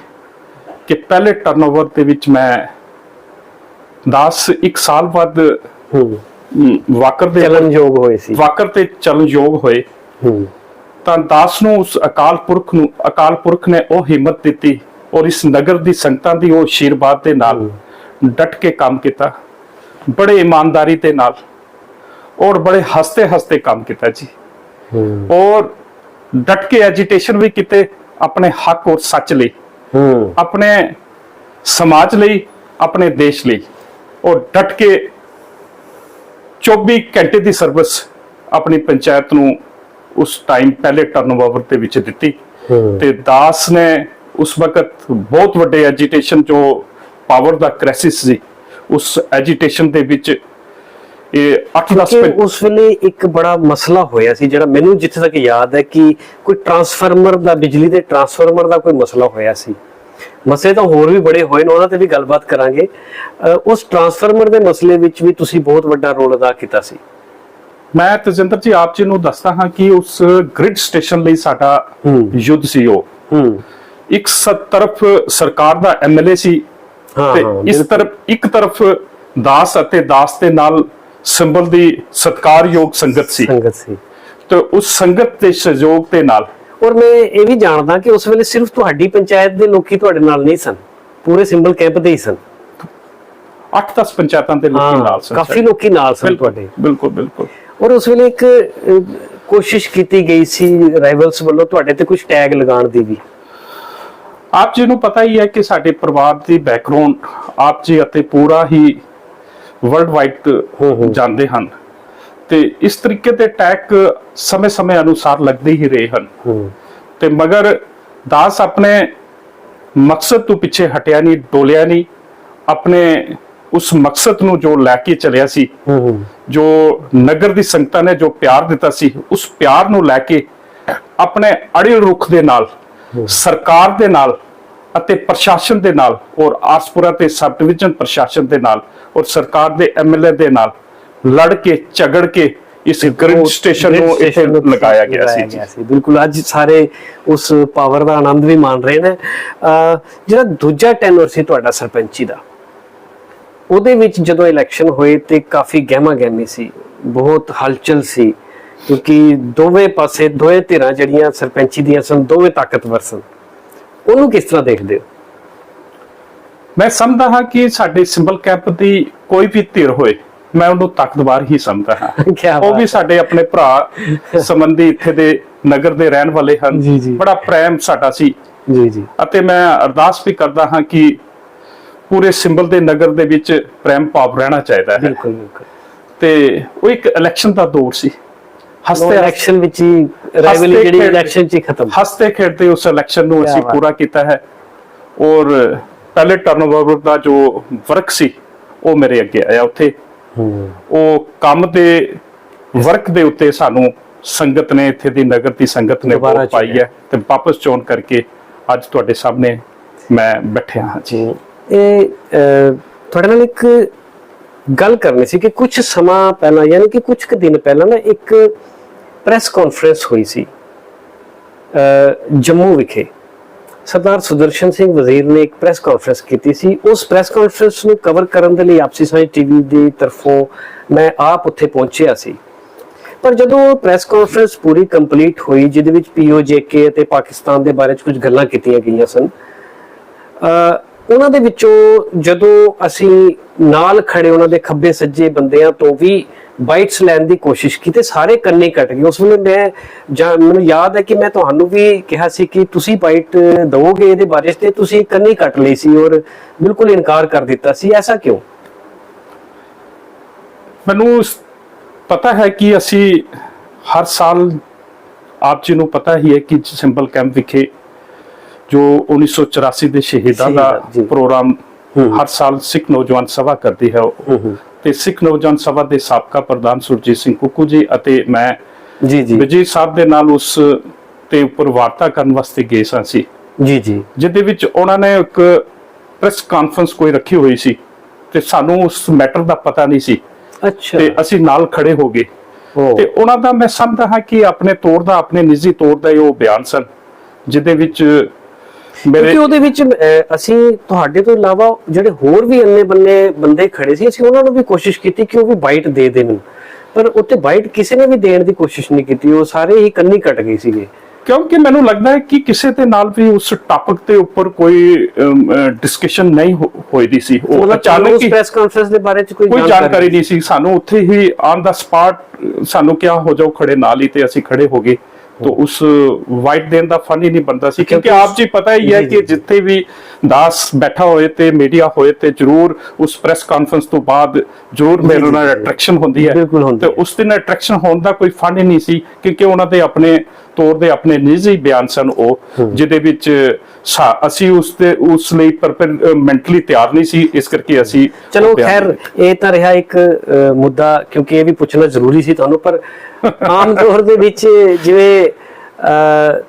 ਕਿ ਪਹਿਲੇ ਟਰਨਓਵਰ ਦੇ ਵਿੱਚ ਮੈਂ 10 ਇੱਕ ਸਾਲ ਬਾਅਦ ਵਾਕਰ ਦੇ ਚੱਲਣਯੋਗ ਹੋਏ ਸੀ। ਵਾਕਰ ਤੇ ਚੱਲਣਯੋਗ ਹੋਏ। ਹੂੰ। ਤਾਂ ਦਾਸ ਨੂੰ ਉਸ ਅਕਾਲ ਪੁਰਖ ਨੂੰ ਅਕਾਲ ਪੁਰਖ ਨੇ ਉਹ ਹਿੰਮਤ ਦਿੱਤੀ ਔਰ ਇਸ ਨਗਰ ਦੀ ਸੰਗਤਾਂ ਦੀ ਉਹ ਆਸ਼ੀਰਵਾਦ ਦੇ ਨਾਲ ਡਟ ਕੇ ਕੰਮ ਕੀਤਾ ਬੜੇ ਇਮਾਨਦਾਰੀ ਦੇ ਨਾਲ ਔਰ ਬੜੇ ਹੱਸਤੇ ਹੱਸਤੇ ਕੰਮ ਕੀਤਾ ਜੀ। ਹੂੰ। ਔਰ ਡਟ ਕੇ ਐਜੀਟੇਸ਼ਨ ਵੀ ਕੀਤੇ ਆਪਣੇ ਹੱਕ ਔਰ ਸੱਚ ਲਈ ਹੂੰ। ਆਪਣੇ ਸਮਾਜ ਲਈ ਆਪਣੇ ਦੇਸ਼ ਲਈ। ਔਰ ਡਟ ਕੇ 24 ਘੰਟੇ ਦੀ ਸਰਵਿਸ ਆਪਣੀ ਪੰਚਾਇਤ ਨੂੰ ਉਸ ਟਾਈਮ ਪਹਿਲੇ ਟਰਨਓਵਰ ਦੇ ਵਿੱਚ ਦਿੱਤੀ। ਤੇ ਦਾਸ ਨੇ ਉਸ ਵਕਤ ਬਹੁਤ ਵੱਡੇ ਐਜੀਟੇਸ਼ਨ ਜੋ ਪਾਵਰ ਦਾ ਕ੍ਰਾਈਸਿਸ ਸੀ। ਉਸ ਐਜੀਟੇਸ਼ਨ ਦੇ ਵਿੱਚ ਇਹ 8-10 ਕਿ ਉਸ ਵੇਲੇ ਇੱਕ ਬੜਾ ਮਸਲਾ ਹੋਇਆ ਸੀ ਜਿਹੜਾ ਮੈਨੂੰ ਜਿੱਥੇ ਤੱਕ ਯਾਦ ਹੈ ਕਿ ਕੋਈ ਟਰਾਂਸਫਾਰਮਰ ਦਾ ਬਿਜਲੀ ਦੇ ਟਰਾਂਸਫਾਰਮਰ ਦਾ ਕੋਈ ਮਸਲਾ ਹੋਇਆ ਸੀ। ਮਸਲੇ ਤਾਂ ਹੋਰ ਵੀ ਬੜੇ ਹੋਏ ਨੇ ਉਹਨਾਂ ਤੇ ਵੀ ਗੱਲਬਾਤ ਕਰਾਂਗੇ। ਉਸ ਟਰਾਂਸਫਾਰਮਰ ਦੇ ਮਸਲੇ ਵਿੱਚ ਵੀ ਤੁਸੀਂ ਬਹੁਤ ਵੱਡਾ ਰੋਲ ਅਦਾ ਕੀਤਾ ਸੀ। ਮੈਂ ਤਜਿੰਦਰ ਜੀ ਆਪ ਜੀ ਨੂੰ ਦੱਸਦਾ ਹਾਂ ਕਿ ਉਸ ਗ੍ਰਿਡ ਸਟੇਸ਼ਨ ਲਈ ਸਾਡਾ ਹੂੰ। ਯੁੱਧ ਸੀ ਉਹ। ਹੂੰ। ਇੱਕ ਤਰਫ ਸਰਕਾਰ ਦਾ ਐਮਐਲਏ ਸੀ ਹਾਂ, ਤੇ ਇਸ। ਤਰਫ ਇੱਕ ਤਰਫ ਦਾਸ ਅਤੇ ਦਾਸ ਦੇ ਨਾਲ ਸਿੰਬਲ ਦੀ ਸਤਕਾਰਯੋਗ ਸੰਗਤ ਸੀ। ਸੰਗਤ ਸੀ। ਤੇ ਉਸ ਸੰਗਤ ਦੇ ਸਹਿਯੋਗ ਦੇ ਨਾਲ ਔਰ ਮੈਂ ਇਹ ਵੀ ਜਾਣਦਾ ਕਿ ਉਸ ਵੇਲੇ ਸਿਰਫ ਤੁਹਾਡੀ ਪੰਚਾਇਤ ਦੇ ਲੋਕੀ ਤੁਹਾਡੇ ਨਾਲ ਨਹੀਂ ਸਨ। ਪੂਰੇ ਸਿੰਬਲ ਕੈਂਪ ਦੇ ਹੀ ਸਨ। 8-10 ਪੰਚਾਇਤਾਂ ਦੇ ਲੋਕੀ ਨਾਲ ਸਨ। ਕਾਫੀ ਲੋਕੀ ਨਾਲ ਸਨ ਤੁਹਾਡੇ। ਬਿਲਕੁਲ ਬਿਲਕੁਲ। ਔਰ ਉਸ ਵੇਲੇ ਇੱਕ ਕੋਸ਼ਿਸ਼ ਕੀਤੀ ਗਈ ਸੀ ਰਾਈਵਲਸ ਵੱਲੋਂ ਤੁਹਾਡੇ ਤੇ ਕੁਝ ਟੈਗ ਲਗਾਉਣ ਦੀ ਵੀ। ਆਪ ਜੀ ਨੂੰ ਪਤਾ ਹੀ ਹੈ ਕਿ ਸਾਡੇ ਪਰਿਵਾਰ ਦੀ ਬੈਕਗ੍ਰਾਉਂਡ ਆਪ ਜੀ ਅਤੇ ਪੂਰਾ ਹੀ ਵਰਲਡ ਵਾਈਡ ਜਾਣਦੇ ਹਨ। ਤੇ ਇਸ ਤਰੀਕੇ ਦੇ ਟੈਗ ਸਮੇਂ-ਸਮੇਂ ਅਨੁਸਾਰ ਲੱਗਦੇ ਹੀ ਰਹੇ ਹਨ। ਤੇ ਮਗਰ ਦਾਸ ਆਪਣੇ ਮਕਸਦ ਤੋਂ ਪਿੱਛੇ ਹਟਿਆ ਨਹੀਂ ਡੋਲਿਆ ਨਹੀਂ। ਆਪਣੇ ਉਸ ਮਕਸਦ ਨੂੰ ਜੋ ਲੈ ਕੇ ਚੱਲਿਆ ਸੀ ਜੋ ਨਗਰ ਦੀ ਸੰਗਤਾਂ ਨੇ ਜੋ ਪਿਆਰ ਦਿੱਤਾ ਸੀ ਉਸ ਪਿਆਰ ਨੂੰ ਲੈ ਕੇ ਆਪਣੇ ਅੜਿਲ ਰੁਖ ਦੇ ਨਾਲ ਸਰਕਾਰ ਦੇ ਨਾਲ ਅਤੇ ਪ੍ਰਸ਼ਾਸਨ ਦੇ ਨਾਲ ਔਰ ਆਸਪੁਰਾ ਤੇ ਸਬ ਡਿਵੀਜ਼ਨ ਪ੍ਰਸ਼ਾਸਨ ਦੇ ਨਾਲ ਔਰ ਸਰਕਾਰ ਦੇ ਐਮਐਲਏ ਦੇ ਨਾਲ ਲੜ ਕੇ ਝਗੜ ਕੇ ਇਸ ਗ੍ਰਿਡ ਸਟੇਸ਼ਨ ਨੂੰ ਇੱਥੇ ਲਗਾਇਆ ਗਿਆ ਸੀ ਬਿਲਕੁਲ ਅੱਜ ਸਾਰੇ ਉਸ ਪਾਵਰ ਦਾ ਆਨੰਦ ਵੀ ਮਾਣ ਰਹੇ ਨੇ। ਜਿਹੜਾ ਦੂਜਾ ਟੈਨਰ ਸੀ ਤੁਹਾਡਾ ਸਰਪੰਚੀ ਦਾ ਉਹਦੇ ਵਿੱਚ ਜਦੋਂ ਇਲੈਕਸ਼ਨ ਹੋਏ ਤੇ ਕਾਫੀ ਗਹਿਮਾ ਗਹਿਮੀ ਸੀ ਬਹੁਤ ਹਲਚਲ ਸੀ ਕਿਉਂਕਿ ਦੋਵੇਂ ਪਾਸੇ ਦੋਵੇਂ ਧਿਰਾਂ ਜਿਹੜੀਆਂ ਸਰਪੰਚੀ ਦੀਆਂ ਸਨ ਦੋਵੇਂ ਤਾਕਤਵਰ ਸਨ। ਉਹਨੂੰ ਕਿਸ ਤਰ੍ਹਾਂ ਦੇਖਦੇ ਹੋ? ਮੈਂ ਸਮਝਦਾ ਹਾਂ ਕਿ ਸਾਡੇ ਸਿੰਬਲ ਕੈਂਪ ਦੀ ਕੋਈ ਵੀ ਧਿਰ ਹੋਏ ਮੈਂ ਉਹਨੂੰ ਤਾਕਤਵਰ ਹੀ ਸਮਝਦਾ ਹਾਂ। *laughs* ਉਹ ਵੀ। ਸਾਡੇ ਆਪਣੇ ਭਰਾ *laughs* ਸੰਬੰਧੀ ਇੱਥੇ ਦੇ ਨਗਰ ਦੇ ਰਹਿਣ ਵਾਲੇ ਹਨ। ਬੜਾ ਪ੍ਰੇਮ ਸਾਡਾ ਸੀ। ਜੀ ਜੀ। ਅਤੇ ਮੈਂ ਅਰਦਾਸ ਵੀ ਕਰਦਾ ਹਾਂ ਕਿ ਪੂਰੇ ਸਿੰਬਲ ਦੇ ਨਗਰ ਦੇ ਵਿੱਚ ਪ੍ਰੇਮ ਭਾਵ ਰਹਿਣਾ ਚਾਹੀਦਾ ਹੈ। ਬਿਲਕੁਲ ਬਿਲਕੁਲ। ਤੇ ਉਹ ਇੱਕ ਇਲੈਕਸ਼ਨ ਦਾ ਦੌਰ ਸੀ। ਹੱਸਤੇ ਇਲੈਕਸ਼ਨ ਵਿੱਚ ਹੀ ਰਾਈਵਲੀ ਜਿਹੜੀ ਇਲੈਕਸ਼ਨ 'ਚ ਹੀ ਖਤਮ। ਹੱਸਤੇ ਖੇਡਦੇ ਉਸ ਇਲੈਕਸ਼ਨ ਨੂੰ ਅਸੀਂ। ਪੂਰਾ ਕੀਤਾ ਹੈ। ਔਰ ਪਹਿਲੇ ਟਰਨਓਵਰ ਦਾ ਜੋ ਵਰਕ ਸੀ ਉਹ ਮੇਰੇ ਅੱਗੇ ਆਇਆ ਉੱਥੇ। ਉਹ ਕੰਮ ਦੇ ਵਰਕ ਦੇ ਉੱਤੇ ਸਾਨੂੰ ਸੰਗਤ ਨੇ ਇੱਥੇ ਦੀ ਨਗਰ ਦੀ ਸੰਗਤ ਨੇ ਵੋਟ ਪਾਈ। ਹੈ ਤੇ ਵਾਪਸ ਚੋਣ ਕਰਕੇ ਅੱਜ ਤੁਹਾਡੇ ਸਾਹਮਣੇ ਮੈਂ ਬੈਠਿਆ ਹਾਂ। ਜੀ। ਇਹ ਤੁਹਾਡੇ ਨਾਲ ਇੱਕ ਗੱਲ ਕਰਨੀ ਸੀ ਕਿ ਕੁਝ ਸਮਾਂ ਪਹਿਲਾਂ ਯਾਨੀ ਕਿ ਕੁਝ ਕੁ ਦਿਨ ਪਹਿਲਾਂ ਨਾ ਇੱਕ ਪ੍ਰੈਸ ਕਾਨਫਰੰਸ ਹੋਈ ਸੀ ਜੰਮੂ ਵਿਖੇ। ਸਰਦਾਰ ਸੁਦਰਸ਼ਨ ਸਿੰਘ ਵਜ਼ੀਰ ਨੇ ਇੱਕ ਪ੍ਰੈਸ ਕਾਨਫਰੰਸ ਕੀਤੀ ਸੀ। ਉਸ ਪ੍ਰੈਸ ਕਾਨਫਰੰਸ ਨੂੰ ਕਵਰ ਕਰਨ ਦੇ ਲਈ ਆਪਸੀ ਸਾਂਝ ਟੀਵੀ ਦੀ ਤਰਫੋਂ ਮੈਂ ਆਪ ਉੱਥੇ ਪਹੁੰਚਿਆ ਸੀ। ਪਰ ਜਦੋਂ ਪ੍ਰੈਸ ਕਾਨਫਰੰਸ ਪੂਰੀ ਕੰਪਲੀਟ ਹੋਈ, ਜਿਹਦੇ ਵਿੱਚ ਪੀਓਜੇਕੇ ਅਤੇ ਪਾਕਿਸਤਾਨ ਦੇ ਬਾਰੇ ਚ ਕੁਝ ਗੱਲਾਂ ਕੀਤੀਆਂ ਗਈਆਂ ਸਨ ਉਹਨਾਂ ਦੇ ਵਿੱਚੋਂ ਜਦੋਂ ਅਸੀਂ ਨਾਲ ਖੜੇ ਉਹਨਾਂ ਦੇ ਖੱਬੇ ਸੱਜੇ ਬੰਦਿਆਂ ਤੋਂ ਵੀ ਬਾਈਟਸ ਲੈਣ ਦੀ ਕੋਸ਼ਿਸ਼ ਕੀਤੀ ਸਾਰੇ ਕੰਨੇ ਕੱਟ ਗਏ ਉਸ ਵੇਲੇ ਮੈਂ ਮੈਨੂੰ ਯਾਦ ਹੈ ਕਿ ਮੈਂ ਤੁਹਾਨੂੰ ਵੀ ਕਿਹਾ ਸੀ ਕਿ ਤੁਸੀਂ ਬਾਈਟ ਦਵੋਗੇ ਇਹਦੇ ਬਾਰੇ ਤੇ ਤੁਸੀਂ ਕੰਨੇ ਕੱਟ ਲਈ ਸੀ ਔਰ ਬਿਲਕੁਲ ਇਨਕਾਰ ਕਰ ਦਿੱਤਾ ਸੀ ਐਸਾ ਕਿਉਂ ਮੈਨੂੰ ਪਤਾ ਹੈ ਕਿ ਅਸੀਂ ਹਰ ਸਾਲ ਆਪ ਜੀ ਨੂੰ ਪਤਾ ਹੀ ਹੈ ਕਿ ਸਿੰਬਲ ਕੈਂਪ ਵਿਖੇ ਜੋ 1984 ਦੇ ਸ਼ਹੀਦਾਂ ਦਾ। ਪ੍ਰੋਗਰਾਮ। ਹਰ ਸਾਲ ਸਿੱਖ ਨੌਜਵਾਨ ਸਭਾ ਕਰਦੀ ਹੈ। ਤੇ ਸਿੱਖ ਨੌਜਵਾਨ ਸਭਾ ਦੇ ਸਾਬਕਾ ਪ੍ਰਧਾਨ ਸੁਰਜੀਤ ਸਿੰਘ ਕੁੱਕੂ ਜੀ ਅਤੇ ਮੈਂ ਜੀ ਜੀ। ਵਿਜੇ ਸਾਹਿਬ ਦੇ ਨਾਲ ਉਸ ਤੇ ਉੱਪਰ ਵਾਰਤਾ ਕਰਨ ਵਾਸਤੇ ਗਏ ਸਾਂ ਸੀ। ਜੀ ਜੀ। ਜਿਹਦੇ ਵਿੱਚ ਉਹਨਾਂ ਨੇ ਇੱਕ ਪ੍ਰੈਸ ਕਾਨਫਰੰਸ ਕੋਈ ਰੱਖੀ ਹੋਈ ਸੀ ਤੇ ਸਾਨੂੰ ਉਸ ਮੈਟਰ ਦਾ ਪਤਾ ਨਹੀਂ ਸੀ। ਅੱਛਾ। ਤੇ ਅਸੀਂ ਨਾਲ ਖੜੇ ਹੋ ਗਏ। ਤੇ ਉਹਨਾਂ ਦਾ ਮੈਂ ਸਮਝਦਾ ਹਾਂ ਕਿ ਆਪਣੇ ਤੌਰ ਦਾ ਆਪਣੇ ਨਿੱਜੀ ਤੌਰ ਦਾ ਇਹ ਉਹ ਬਿਆਨ ਸਨ ਜਿਹਦੇ ਵਿੱਚ ਕਿਉਂਕਿ ਉਹਦੇ ਵਿੱਚ ਅਸੀਂ ਤੁਹਾਡੇ ਤੋਂ ਇਲਾਵਾ ਜਿਹੜੇ ਹੋਰ ਵੀ ਅੰਨੇ ਬੰਨੇ ਬੰਦੇ ਖੜੇ ਸੀ ਅਸੀਂ ਉਹਨਾਂ ਨੂੰ ਵੀ ਕੋਸ਼ਿਸ਼ ਕੀਤੀ ਕਿ ਉਹ ਵੀ ਬਾਈਟ ਦੇ ਦੇਣ। ਪਰ ਉੱਤੇ ਬਾਈਟ ਕਿਸੇ ਨੇ ਵੀ ਦੇਣ ਦੀ ਕੋਸ਼ਿਸ਼ ਨਹੀਂ ਕੀਤੀ ਉਹ ਸਾਰੇ ਹੀ ਕੰਨੀ ਕੱਟ ਗਏ ਸੀਗੇ। ਕਿਉਂਕਿ ਮੈਨੂੰ ਲੱਗਦਾ ਹੈ ਕਿ ਕਿਸੇ ਦੇ ਨਾਲ ਵੀ ਉਸ ਟਾਪਿਕ ਦੇ ਉੱਪਰ ਕੋਈ ਡਿਸਕਸ਼ਨ ਨਹੀਂ ਹੋਈ ਦੀ ਸੀ। ਉਹ ਅਚਾਨਕ ਹੀ ਪ੍ਰੈਸ ਕਾਨਫਰੰਸ ਦੇ ਬਾਰੇ ਚ ਕੋਈ ਜਾਣਕਾਰੀ ਨਹੀਂ ਸੀ। ਸਾਨੂੰ ਉੱਥੇ ਹੀ ਔਨ ਦਾ ਸਪਾਟ ਸਾਨੂੰ ਕਿਹਾ ਹੋ ਜਾਓ ਖੜੇ ਨਾਲ ਹੀ ਤੇ ਅਸੀਂ ਖੜੇ ਹੋ ਗਏ। ਤਾਂ ਉਸ ਵਾਈਟ ਦੇਣ ਦਾ ਫਨ ਹੀ ਨਹੀਂ ਬਣਦਾ ਸੀ ਕਿਉਂਕਿ ਕਿਉਂਕਿ ਆਪ ਜੀ ਪਤਾ ਹੀ ਹੈ ਜੀ, ਕਿ ਜੀ। ਜਿੱਥੇ ਵੀ ਦਾਸ ਬੈਠਾ ਹੋਏ ਤੇ ਮੀਡੀਆ ਹੋਏ ਤੇ ਜ਼ਰੂਰ ਉਸ ਪ੍ਰੈਸ ਕਾਨਫਰੰਸ ਤੋਂ ਬਾਅਦ ਜ਼ਰੂਰ ਮੇਰੇ ਨਾਲ। ਅਟਰੈਕਸ਼ਨ ਹੁੰਦੀ ਹੈ ਤੇ ਉਸ ਦਿਨ ਅਟਰੈਕਸ਼ਨ ਹੋਣ ਦਾ ਕੋਈ ਫਨ ਹੀ ਨਹੀਂ ਸੀ ਕਿਉਂਕਿ ਉਹਨਾਂ ਦੇ ਆਪਣੇ ਤੌਰ ਦੇ ਆਪਣੇ ਨਿੱਜੀ ਬਿਆਨ ਸਨ ਉਹ ਜਿਹਦੇ ਵਿੱਚ ਅਸੀਂ ਉਸ ਤੇ ਉਸ ਲਈ ਮੈਂਟਲੀ ਤਿਆਰ ਨਹੀਂ ਸੀ ਇਸ ਕਰਕੇ ਅਸੀਂ ਚਲੋ ਖੈਰ ਇਹ ਤਾਂ ਰਿਹਾ ਇੱਕ ਮੁੱਦਾ ਕਿਉਂਕਿ ਇਹ ਵੀ ਪੁੱਛਣਾ ਜ਼ਰੂਰੀ ਸੀ ਤੁਹਾਨੂੰ ਪਰ ਆਮ *laughs* ਤੌਰ ਦੇ ਵਿੱਚ ਜਿਵੇਂ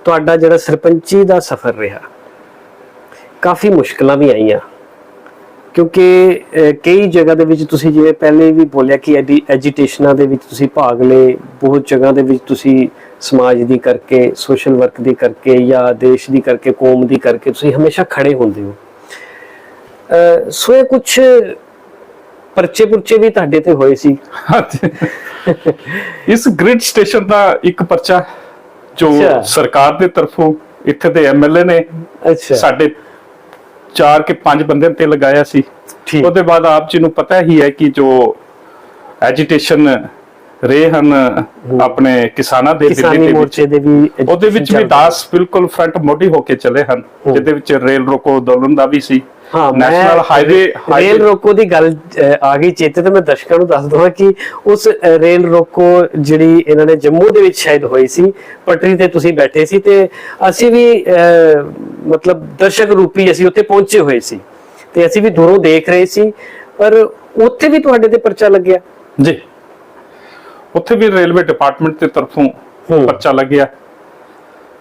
ਤੁਹਾਡਾ ਜਿਹੜਾ ਸਰਪੰਚੀ ਦਾ ਸਫ਼ਰ ਰਿਹਾ ਕਾਫੀ ਮੁਸ਼ਕਲਾਂ ਵੀ ਆਈਆਂ। ਕਿਉਂਕਿ ਕਈ ਜਗ੍ਹਾ ਦੇ ਵਿੱਚ ਤੁਸੀਂ ਜਿਵੇਂ ਪਹਿਲੇ ਵੀ ਬੋਲਿਆ ਕਿ ਐਜੀਟੇਸ਼ਨਾਂ ਦੇ ਵਿੱਚ ਤੁਸੀਂ ਭਾਗ ਲਏ ਬਹੁਤ ਜਗ੍ਹਾ ਦੇ ਵਿੱਚ ਤੁਸੀਂ ਸਮਾਜ ਦੀ ਕਰਕੇ ਸੋਸ਼ਲ ਵਰਕ ਦੀ ਕਰਕੇ ਜਾਂ ਦੇਸ਼ ਦੀ ਕਰਕੇ ਕੌਮ ਦੀ ਕਰਕੇ ਤੁਸੀਂ ਹਮੇਸ਼ਾ ਖੜੇ ਹੁੰਦੇ ਹੋ। ਸੋ ਇਹ ਕੁਝ ਪਰਚੇ ਪੁਰਚੇ ਵੀ ਤੁਹਾਡੇ ਤੇ ਹੋਏ ਸੀ। ਇਸ ਗ੍ਰਿਡ ਸਟੇਸ਼ਨ ਦਾ ਇੱਕ ਪਰਚਾ ਜੋ। ਸਰਕਾਰ ਦੇ ਤਰਫੋਂ ਇੱਥੇ ਦੇ ਐਮਐਲਏ ਨੇ ਅੱਛਾ। ਸਾਡੇ ਚਾਰ ਕੇ ਪੰਜ ਬੰਦਿਆਂ ਤੇ ਲਗਾਇਆ ਸੀ। ਉਹਦੇ ਬਾਅਦ ਆਪ ਜੀ ਨੂੰ ਪਤਾ ਹੀ ਹੈ ਕਿ ਜੋ ਐਜੀਟੇਸ਼ਨ ਰਹੇ ਹਨ ਆਪਣੇ ਕਿਸਾਨਾਂ ਦੇ ਦਿੱਲੀ ਦੇ ਵਿੱਚ। ਉਹਦੇ ਵਿੱਚ ਵੀ ਦਾਸ ਬਿਲਕੁਲ ਫਰੰਟ ਮੋਢੀ ਹੋ ਕੇ ਚੱਲੇ ਹਨ ਜਿਹਦੇ ਵਿੱਚ ਰੇਲ ਰੋਕੋ ਅੰਦੋਲਨ ਦਾ ਵੀ ਸੀ। ਹਾਂ ਨੈਸ਼ਨਲ ਹਾਈਵੇ ਰੇਲ ਰੋਕੋ ਦੀ ਗੱਲ ਆ ਗਈ ਚੇਤੇ ਤੇ ਮੈਂ ਦਰਸ਼ਕਾਂ ਨੂੰ ਦੱਸ ਦਵਾਂ ਕਿ ਉਸ ਰੇਲ ਰੋਕੋ ਜਿਹੜੀ ਇਹਨਾਂ ਨੇ ਜੰਮੂ ਦੇ ਵਿੱਚ ਸ਼ਾਇਦ ਹੋਈ ਸੀ ਪਟਰੀ ਤੇ ਤੁਸੀਂ ਬੈਠੇ ਸੀ ਤੇ ਅਸੀਂ ਵੀ ਮਤਲਬ ਦਰਸ਼ਕ ਰੂਪੀ ਅਸੀਂ ਉੱਥੇ ਪਹੁੰਚੇ ਹੋਏ ਸੀ ਤੇ ਅਸੀਂ ਵੀ ਦੂਰੋਂ ਦੇਖ ਰਹੇ ਸੀ ਪਰ ਉੱਥੇ ਵੀ ਤੁਹਾਡੇ ਤੇ ਪਰਚਾ ਲੱਗਿਆ। ਜੀ। ਉੱਥੇ ਵੀ ਰੇਲਵੇ ਡਿਪਾਰਟਮੈਂਟ ਦੇ ਤਰਫੋਂ। ਪਰਚਾ ਲੱਗਿਆ।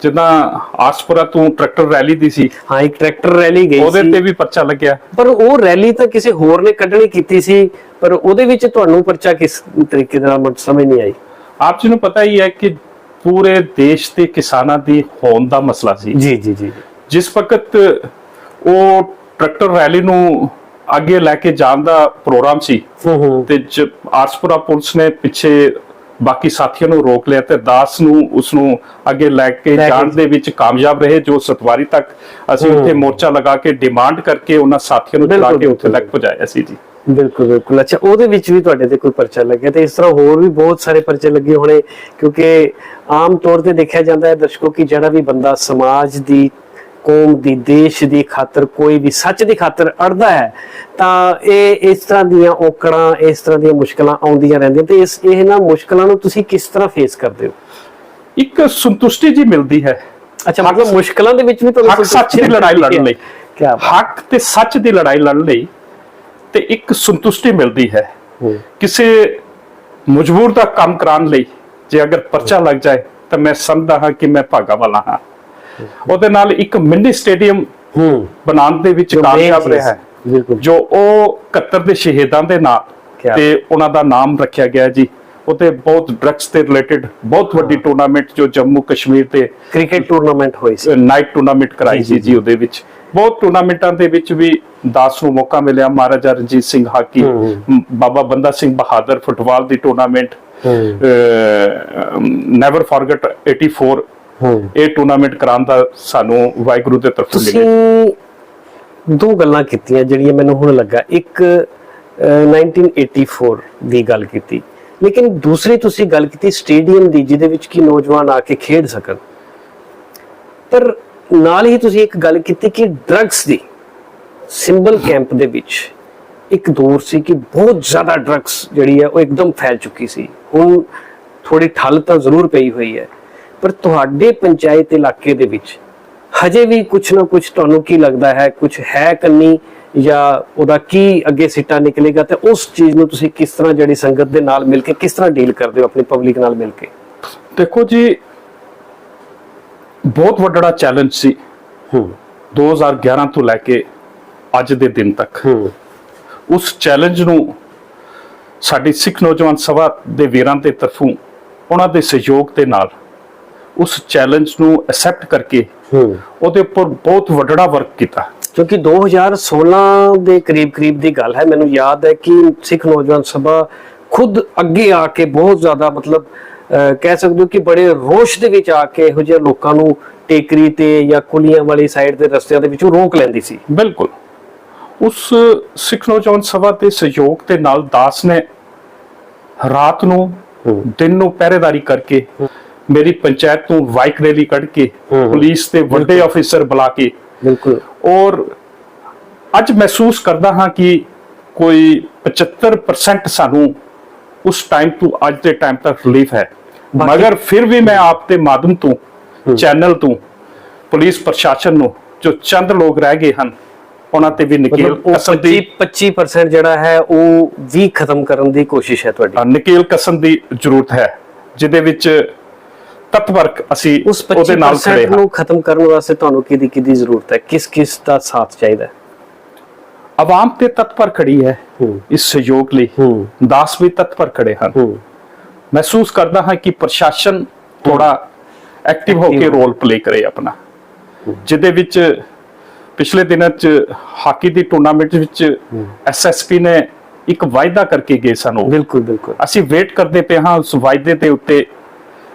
ਜਿੱਦਾਂ ਆਸਪੁਰਾ ਤੋਂ ਟਰੈਕਟਰ ਰੈਲੀ ਦੀ ਸੀ। ਹਾਂ ਇੱਕ ਟਰੈਕਟਰ ਰੈਲੀ ਗਈ ਉਹਦੇ ਸੀ। ਤੇ ਵੀ ਪਰਚਾ ਲੱਗਿਆ। ਪਰ ਉਹ ਰੈਲੀ ਤਾਂ ਕਿਸੇ ਹੋਰ ਨੇ ਕੱਢਣੀ ਕੀਤੀ ਸੀ ਪਰ ਉਹਦੇ ਵਿੱਚ ਤੁਹਾਨੂੰ ਪਰਚਾ ਕਿਸ ਤਰੀਕੇ ਦੇ ਨਾਲ ਮੈਨੂੰ ਸਮਝ ਨਹੀਂ ਆਈ? ਆਪ ਜੀ ਨੂੰ ਪਤਾ ਹੀ ਹੈ ਕਿ ਪੂਰੇ ਦੇਸ਼ ਦੇ ਕਿਸਾਨਾਂ ਦੀ ਹੋਂਦ ਦਾ ਮਸਲਾ ਸੀ। ਜੀ ਜੀ ਜੀ। ਜਿਸ ਵਕਤ ਉਹ ਟਰੈਕਟਰ ਰੈਲੀ ਨੂੰ ਅੱਗੇ ਲੈ ਕੇ ਜਾਣ ਦਾ ਪ੍ਰੋਗਰਾਮ ਸੀ। ਤੇ ਜ- ਆਸਪੁਰਾ ਪੁਲਿਸ ਨੇ ਪਿੱਛੇ ਬਾਕੀ ਸਾਥੀਆਂ ਨੂੰ ਰੋਕ ਲਿਆ ਤੇ ਦਾਸ ਨੂੰ ਉਸ ਨੂੰ ਅੱਗੇ ਲੈ ਕੇ ਜਾਣ ਦੇ ਵਿੱਚ ਕਾਮਯਾਬ ਰਹੇ ਜੋ ਸਤਵਾਰੀ ਤੱਕ ਅਸੀਂ ਉੱਥੇ ਮੋਰਚਾ ਲਗਾ ਕੇ ਡਿਮਾਂਡ ਕਰਕੇ ਉਹਨਾਂ ਸਾਥੀਆਂ ਨੂੰ ਚਲਾ ਕੇ ਉੱਥੇ। ਤੱਕ ਪਹੁੰਚਾਇਆ ਸੀ ਜੀ। ਬਿਲਕੁਲ ਬਿਲਕੁਲ। ਅੱਛਾ ਉਹਦੇ ਵਿੱਚ ਵੀ ਤੁਹਾਡੇ ਤੇ ਕੋਈ ਪਰਚਾ ਲੱਗਿਆ ਤੇ ਇਸ ਤਰ੍ਹਾਂ ਹੋਰ ਵੀ ਬਹੁਤ ਸਾਰੇ ਪਰਚੇ ਲੱਗੇ ਹੋਣੇ ਕਿਉਂਕਿ ਆਮ ਤੌਰ ਤੇ ਦੇਖਿਆ ਜਾਂਦਾ ਹੈ ਦਰਸ਼ਕੋ ਕਿ ਜਿਹੜਾ ਵੀ ਬੰਦਾ ਸਮਾਜ ਦੀ ਕੌਮ ਦੀ ਦੇਸ਼ ਦੀ ਖਾਤਰ ਕੋਈ ਵੀ ਸੱਚ ਦੀ ਖਾਤਰ ਅੜਦਾ ਹੈ ਤਾਂ ਇਹ ਇਸ ਤਰ੍ਹਾਂ ਦੀਆਂ ਔਕੜਾਂ ਇਸ ਤਰ੍ਹਾਂ ਦੀਆਂ ਮੁਸ਼ਕਲਾਂ ਆਉਂਦੀਆਂ ਰਹਿੰਦੀਆਂ ਤੇ ਇਸ ਇਹਨਾਂ ਮੁਸ਼ਕਲਾਂ ਨੂੰ ਤੁਸੀਂ ਕਿਸ ਤਰ੍ਹਾਂ ਫੇਸ ਕਰਦੇ ਹੋ? ਇੱਕ ਸੰਤੁਸ਼ਟੀ ਜੀ ਮਿਲਦੀ ਹੈ। ਅੱਛਾ ਮਤਲਬ ਮੁਸ਼ਕਲਾਂ ਦੇ ਵਿੱਚ ਵੀ ਤੁਹਾਨੂੰ ਸੱਚ ਦੀ ਲੜਾਈ ਲੜਨ ਲਈ। ਕੀ ਹੱਕ ਤੇ ਸੱਚ ਦੀ ਲੜਾਈ ਲੜਨ ਲਈ ਤੇ ਇੱਕ ਸੰਤੁਸ਼ਟੀ ਮਿਲਦੀ ਹੈ। ਹੂੰ। ਕਿਸੇ ਮਜਬੂਰ ਦਾ ਕੰਮ ਕਰਾਉਣ ਲਈ ਜੇ ਅਗਰ ਪਰਚਾ ਲੱਗ ਜਾਏ ਤਾਂ ਮੈਂ ਸਮਝਦਾ ਹਾਂ ਕਿ ਮੈਂ ਭਾਗਾ ਵਾਲਾ ਹਾਂ। ਉਹਦੇ ਨਾਲ ਇੱਕ ਮਿੰਨੀ ਸਟੇਡੀਅਮ ਹੂੰ। ਬਣਾਉਣ ਦੇ ਵਿੱਚ ਕਾਮਯਾਬ ਰਿਹਾ ਹੈ। ਬਿਲਕੁਲ। ਜੋ ਉਹ 71 ਦੇ ਸ਼ਹੀਦਾਂ ਦੇ ਨਾਂ ਕਿਆ ਤੇ ਉਹਨਾਂ ਦਾ ਨਾਮ ਰੱਖਿਆ ਗਿਆ ਜੀ। ਉਤੇ ਬਹੁਤ ਡਰੱਗਸ ਤੇ ਰਿਲੇਟਡ ਬਹੁਤ ਵੱਡੀ ਟੂਰਨਾਮੈਂਟ ਜੋ ਜੰਮੂ ਕਸ਼ਮੀਰ ਤੇ ਕ੍ਰਿਕਟ ਟੂਰਨਾਮੈਂਟ ਹੋਈ ਸੀ। ਨਾਈਟ ਟੂਰਨਾਮੈਂਟ ਕਰਾਈ ਸੀ ਜੀ ਉਹਦੇ ਵਿੱਚ। ਬਹੁਤ ਟੂਰਨਾਮੈਂਟਾਂ ਦੇ ਵਿੱਚ ਵੀ ਦਾਸ ਨੂੰ ਮੌਕਾ ਮਿਲਿਆ। ਮਹਾਰਾਜਾ ਰਣਜੀਤ ਸਿੰਘ ਹਾਕੀ ਬਾਬਾ ਬੰਦਾ ਸਿੰਘ ਬਹਾਦਰ ਫੁੱਟਬਾਲ ਦੀ ਟੂਰਨਾਮੈਂਟ ਨੈਵਰ ਫੋਰਗੇਟ 84 ਹੂੰ ਇਹ ਟੂਰਨਾਮੈਂਟ ਕਰਾਉਣ ਦਾ ਸਾਨੂੰ ਵਾਹਿਗੁਰੂ ਦੇ ਤਰਫੋਂ ਤੁਸੀਂ ਮਿਲਿਆ ਦੋ ਗੱਲਾਂ ਕੀਤੀਆਂ ਜਿਹੜੀਆਂ ਮੈਨੂੰ ਹੁਣ ਲੱਗਾ। ਇੱਕ ਅਹ, 1984 ਦੀ ਗੱਲ ਕੀਤੀ। ਲੇਕਿਨ ਦੂਸਰੀ ਤੁਸੀਂ ਗੱਲ ਕੀਤੀ ਸਟੇਡੀਅਮ ਦੀ ਜਿਹਦੇ ਵਿੱਚ ਕਿ ਨੌਜਵਾਨ ਆ ਕੇ ਖੇਡ ਸਕਣ। ਪਰ ਨਾਲ ਹੀ ਤੁਸੀਂ ਇੱਕ ਗੱਲ ਕੀਤੀ ਕਿ ਡਰੱਗਸ ਦੀ ਸਿੰਬਲ ਕੈਂਪ ਦੇ ਵਿੱਚ ਇੱਕ ਦੌਰ ਸੀ ਕਿ ਬਹੁਤ ਜ਼ਿਆਦਾ ਡਰੱਗਸ ਜਿਹੜੀ ਹੈ ਉਹ ਇੱਕਦਮ ਫੈਲ ਚੁੱਕੀ ਸੀ। ਹੁਣ ਥੋੜੀ ਠੱਲ ਤਾਂ ਜ਼ਰੂਰ ਪਈ ਹੋਈ ਹੈ। ਪਰ ਤੁਹਾਡੇ ਪੰਚਾਇਤ ਇਲਾਕੇ ਦੇ ਵਿੱਚ ਹਜੇ ਵੀ ਕੁਝ ਨਾ ਕੁਝ ਤੁਹਾਨੂੰ ਕੀ ਲੱਗਦਾ ਹੈ ਕੁਝ ਹੈ ਕੰਨੀ ਜਾਂ ਉਹਦਾ ਕੀ ਅੱਗੇ ਸਿੱਟਾ ਨਿਕਲੇਗਾ ਤੇ ਉਸ ਚੀਜ਼ ਨੂੰ ਤੁਸੀਂ ਕਿਸ ਤਰ੍ਹਾਂ ਜਿਹੜੀ ਸੰਗਤ ਦੇ ਨਾਲ ਮਿਲ ਕੇ ਕਿਸ ਤਰ੍ਹਾਂ ਡੀਲ ਕਰਦੇ ਹੋ ਆਪਣੀ ਪਬਲਿਕ ਨਾਲ ਮਿਲ ਕੇ? ਦੇਖੋ ਜੀ ਬਹੁਤ ਵੱਡਾ ਚੈਲੰਜ ਸੀ। ਹੂੰ। 2011 ਤੋਂ ਲੈ ਕੇ ਅੱਜ ਦੇ ਦਿਨ ਤੱਕ। ਹੂੰ। ਉਸ ਚੈਲੰਜ ਨੂੰ ਸਾਡੀ ਸਿੱਖ ਨੌਜਵਾਨ ਸਭਾ ਦੇ ਵੀਰਾਂ ਦੇ ਤਰਫੋਂ ਉਹਨਾਂ ਦੇ ਸਹਿਯੋਗ ਦੇ ਨਾਲ ਉਸ ਚੈਲੰਜ ਨੂੰ ਐਕਸੈਪਟ ਕਰਕੇ ਹੂੰ। ਉਹਦੇ ਉੱਪਰ ਬਹੁਤ ਵੱਡਾ ਵਰਕ ਕੀਤਾ। ਕਿਉਂਕਿ 2016 ਦੇ ਕਰੀਬ ਕਰੀਬ ਦੀ ਗੱਲ ਹੈ ਮੈਨੂੰ ਯਾਦ ਹੈ ਕਿ ਸਿੱਖ ਨੌਜਵਾਨ ਸਭਾ ਖੁਦ ਅੱਗੇ ਆ ਕੇ ਬਹੁਤ ਜ਼ਿਆਦਾ ਮਤਲਬ ਕਹਿ ਸਕਦੇ ਹੋ ਕਿ ਬੜੇ ਰੋਸ਼ ਦੇ ਵਿੱਚ ਆ ਕੇ ਇਹੋ ਜਿਹੇ ਲੋਕਾਂ ਨੂੰ ਟੇਕਰੀ ਤੇ ਜਾਂ ਕੁਲੀਆਂ ਵਾਲੀ ਸਾਈਡ ਦੇ ਰਸਤਿਆਂ ਦੇ ਵਿੱਚੋਂ ਰੋਕ ਲੈਂਦੀ ਸੀ। ਬਿਲਕੁਲ। ਉਸ ਸਿੱਖ ਨੌਜਵਾਨ ਸਭਾ ਦੇ ਸਹਿਯੋਗ ਦੇ ਨਾਲ ਦਾਸ ਨੇ ਰਾਤ ਨੂੰ ਦਿਨ ਨੂੰ ਪਹਿਰੇਦਾਰੀ ਕਰਕੇ ਮੇਰੀ ਪੰਚਾਇਤ ਤੋਂ ਬਾਈਕ ਰੈਲੀ ਕੱਢ ਕੇ। ਪੁਲਿਸ ਦੇ ਵੱਡੇ ਅਫੀਸਰ ਬੁਲਾ ਕੇ ਬਿਲਕੁਲ। ਔਰ ਅੱਜ ਮਹਿਸੂਸ ਕਰਦਾ ਹਾਂ ਕਿ ਕੋਈ 75% ਸਾਨੂੰ ਉਸ ਟਾਈਮ ਤੋਂ ਅੱਜ ਦੇ ਟਾਈਮ ਤੱਕ ਰਿਲੀਫ ਹੈ। ਮਗਰ ਫਿਰ ਵੀ ਮੈਂ ਆਪ ਦੇ ਮਾਧਮ ਤੋਂ ਚੈਨਲ ਤੋਂ ਪੁਲਿਸ ਪ੍ਰਸ਼ਾਸਨ ਨੂੰ ਜੋ ਚੰਦ ਲੋਕ ਰਹਿ ਗਏ ਹਨ ਉਹਨਾਂ ਤੇ ਵੀ ਨਕੇਲ ਕਸਮ 25 ਦੀ 25% ਜਿਹੜਾ ਹੈ ਉਹ ਵੀ ਖਤਮ ਕਰਨ ਦੀ ਕੋਸ਼ਿਸ਼ ਹੈ ਤੁਹਾਡੀ। ਨਕੇਲ ਕਸਮ ਦੀ ਜ਼ਰੂਰਤ ਹੈ ਜਿਹਦੇ ਵਿੱਚ ਤਤਵਰਕ ਅਸੀਂ ਉਸ ਉਹਦੇ ਨਾਲ ਖੜੇ 25% ਹਾਂ। ਨੂੰ ਖਤਮ ਕਰਨ ਵਾਸਤੇ ਤੁਹਾਨੂੰ ਕਿਹਦੀ ਕਿਹਦੀ ਜ਼ਰੂਰਤ ਹੈ? ਕਿਸ ਕਿਸ ਦਾ ਸਾਥ ਚਾਹੀਦਾ ਹੈ? ਆਵਾਮ ਤੇ ਤਤਪਰ ਖੜੀ ਹੈ। ਇਸ ਸਹਿਯੋਗ ਲਈ। ਦਾਸ ਵੀ ਤਤਪਰ ਖੜੇ ਹਨ। ਮਹਿਸੂਸ ਕਰਦਾ ਹਾਂ ਕਿ ਪ੍ਰਸ਼ਾਸਨ ਥੋੜਾ ਐਕਟਿਵ ਹੋ ਕੇ ਰੋਲ ਪਲੇ ਕਰੇ ਆਪਣਾ। ਜਿਹਦੇ ਵਿੱਚ ਪਿਛਲੇ ਦਿਨਾਂ ਚ ਹਾਕੀ ਦੀ ਟੂਰਨਾਮੈਂਟ ਵਿੱਚ ਐਸਐਸਪੀ ਨੇ ਇੱਕ ਵਾਅਦਾ ਕਰਕੇ ਗਏ ਸਾਨੂੰ ਬਿਲਕੁਲ ਬਿਲਕੁਲ। ਅਸੀਂ ਵੇਟ ਕਰਦੇ ਪਏ ਹਾਂ ਉਸ ਵਾਅਦੇ ਦੇ ਉੱਤੇ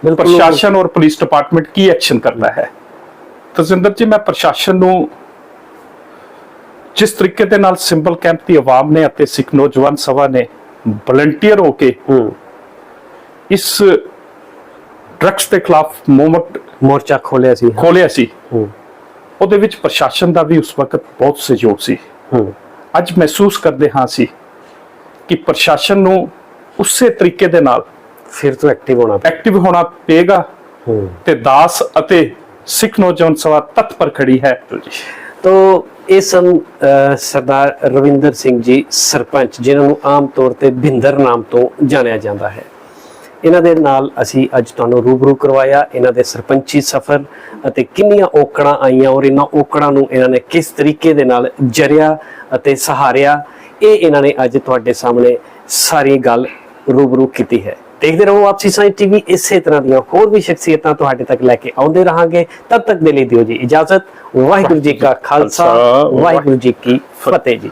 ਪ੍ਰਸ਼ਾਸਨ ਔਰ ਪੁਲਿਸ ਡਿਪਾਰਟਮੈਂਟ ਕੀ ਐਕਸ਼ਨ ਕਰਦਾ ਹੈ? ਤਜਿੰਦਰ ਜੀ ਮੈਂ ਪ੍ਰਸ਼ਾਸਨ ਨੂੰ ਜਿਸ ਤਰੀਕੇ ਦੇ ਨਾਲ ਸਿੰਬਲ ਕੈਂਪ ਦੀ ਆਵਾਮ ਨੇ ਅਤੇ ਸਿੱਖ ਨੌਜਵਾਨ ਸਭਾ ਨੇ ਵਲੰਟੀਅਰ ਹੋ ਕੇ ਇਸ ਡਰੱਗਸ ਦੇ ਖਿਲਾਫ ਮੂਵਮੈਂਟ ਮੋਰਚਾ ਖੋਲਿਆ ਸੀ ਖੋਲਿਆ ਸੀ। ਉਹਦੇ ਵਿੱਚ ਪ੍ਰਸ਼ਾਸਨ ਦਾ ਵੀ ਉਸ ਵਕਤ ਬਹੁਤ ਸਹਿਯੋਗ ਸੀ। ਅੱਜ ਮਹਿਸੂਸ ਕਰਦੇ ਹਾਂ ਅਸੀਂ ਕਿ ਪ੍ਰਸ਼ਾਸਨ ਨੂੰ ਉਸੇ ਤਰੀਕੇ ਦੇ ਨਾਲ ਫਿਰ ਤੋਂ ਐਕਟਿਵ ਹੋਣਾ ਐਕਟਿਵ ਹੋਣਾ ਪਏਗਾ। ਤੇ ਦਾਸ ਅਤੇ ਸਿੱਖ ਨੌਜਵਾਨ ਸਭਾ ਤਤਪਰ ਖੜੀ ਹੈ। ਤੋ ਇਹ ਸਨ ਸਰਦਾਰ ਰਵਿੰਦਰ ਸਿੰਘ ਜੀ ਸਰਪੰਚ ਜਿਨ੍ਹਾਂ ਨੂੰ ਆਮ ਤੌਰ ਤੇ ਭਿੰਦਰ ਨਾਮ ਤੋਂ ਜਾਣਿਆ ਜਾਂਦਾ ਹੈ। ਇਹਨਾਂ ਦੇ ਨਾਲ ਅਸੀਂ ਅੱਜ ਤੁਹਾਨੂੰ ਰੂਬਰੂ ਕਰਵਾਇਆ। ਇਹਨਾਂ ਦੇ ਸਰਪੰਚੀ ਸਫ਼ਰ ਅਤੇ ਕਿੰਨੀਆਂ ਔਕੜਾਂ ਆਈਆਂ ਔਰ ਇਹਨਾਂ ਔਕੜਾਂ ਨੂੰ ਇਹਨਾਂ ਨੇ ਕਿਸ ਤਰੀਕੇ ਦੇ ਨਾਲ ਜਰਿਆ ਅਤੇ ਸਹਾਰਿਆ ਇਹ ਇਹਨਾਂ ਨੇ ਅੱਜ ਤੁਹਾਡੇ ਸਾਹਮਣੇ ਸਾਰੀ ਗੱਲ ਰੂਬਰੂ ਕੀਤੀ ਹੈ। ਦੇਖਦੇ ਰਹੋ ਆਪਸੀ ਸਾਈ ਟੀਵੀ ਇਸੇ ਤਰ੍ਹਾਂ ਦੀਆਂ ਹੋਰ ਵੀ ਸ਼ਖਸੀਅਤਾਂ ਤੁਹਾਡੇ ਤੱਕ ਲੈ ਕੇ ਆਉਂਦੇ ਰਹਾਂਗੇ। ਤਦ ਤੱਕ ਦੇ ਲਈ ਦਿਓ ਜੀ ਇਜਾਜ਼ਤ। ਵਾਹਿਗੁਰੂ ਜੀ ਕਾ ਖਾਲਸਾ ਵਾਹਿਗੁਰੂ ਜੀ ਕੀ ਫਤਿਹ ਜੀ।